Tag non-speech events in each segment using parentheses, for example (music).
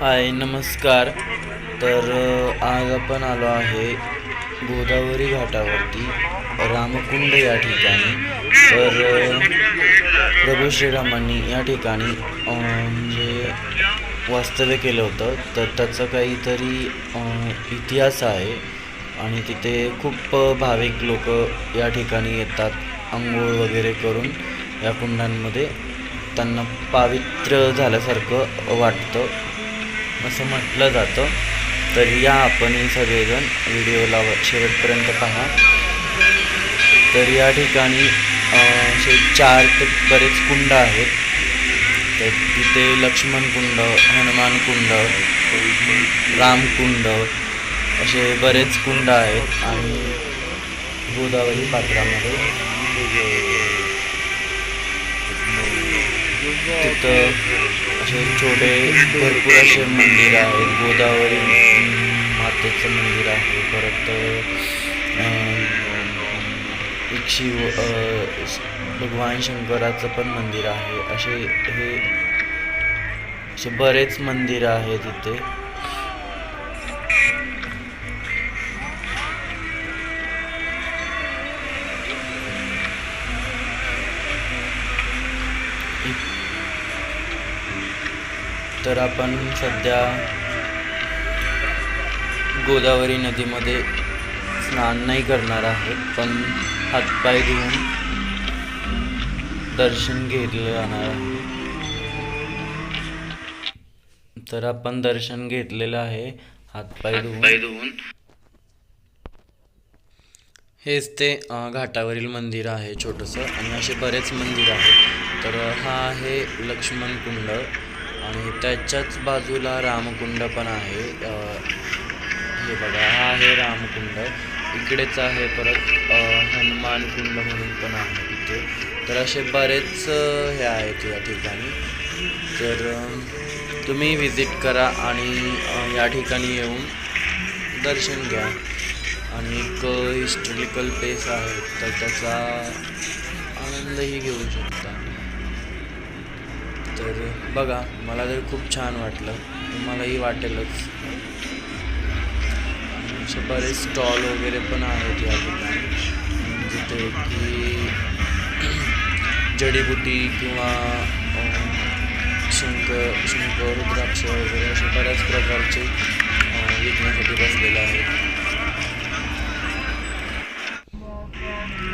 हाय नमस्कार. तर आज आपण आलो आहे गोदावरी घाटावरती रामकुंड या ठिकाणी. तर प्रभू श्रीरामांनी या ठिकाणी म्हणजे वास्तव्य केलं होतं. तर त्याचं काहीतरी इतिहास आहे आणि तिथे खूप भाविक लोक या ठिकाणी येतात आंघोळ वगैरे करून. या कुंडांमध्ये त्यांना पावित्र्य झाल्यासारखं वाटतं. असं म्हटलं जातं. तर या आपण सगळेजण व्हिडिओला शेवटपर्यंत पहा. तर या ठिकाणी असे चार ते बरेच कुंड आहेत. तर तिथे लक्ष्मण कुंड हनुमान कुंड रामकुंड असे बरेच कुंड आहेत आणि गोदावरी पात्रामध्ये. तिथं असे छोटे भरपूर असे मंदिर आहेत गोदावरी मातेचं मंदिर आहे. परत एक शिव भगवान शंकराचं पण मंदिर आहे. असे हे असे बरेच मंदिरं आहेत तिथे तर आपण सध्या गोदावरी नदीमध्ये स्नान नाही करणार आहोत पण हातपाय धुवून दर्शन घेतलं जाणार आहे. तर आपण दर्शन घेतलेलं आहे हातपाय धुवून. हेच ते घाटावरील मंदिर आहे छोटंसं आणि असे बरेच मंदिर आहेत. तर हा आहे लक्ष्मण कुंड. आणि त्याच्याच बाजूला रामकुंड पण आहे. हे बघा हा आहे रामकुंड. इकडेच आहे परत हनुमान कुंड म्हणून पण आहे इथे तर असे बरेच हे आहेत या ठिकाणी. तर तुम्ही व्हिजिट करा आणि या ठिकाणी येऊन दर्शन घ्या. आणि एक हिस्टॉरिकल प्लेस आहे तर त्याचा आनंदही घेऊ शकता. तर बघा मला तर खूप छान वाटलं. तुम्हालाही वाटेलच. असे बरेच स्टॉल वगैरे पण आहेत या ठिकाणी. म्हणजे जिथे की (clears throat) जडीबुटी किंवा शंख शंख रुद्राक्ष वगैरे असे बऱ्याच प्रकारचे विकण्यासाठी बसलेले आहेत.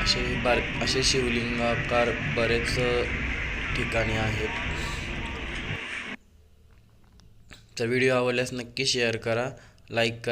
असे बार असे शिवलिंगाकार बरेच ठिकाणी आहेत. तर व्हिडिओ आवडल्यास नक्की शेअर करा लाईक करा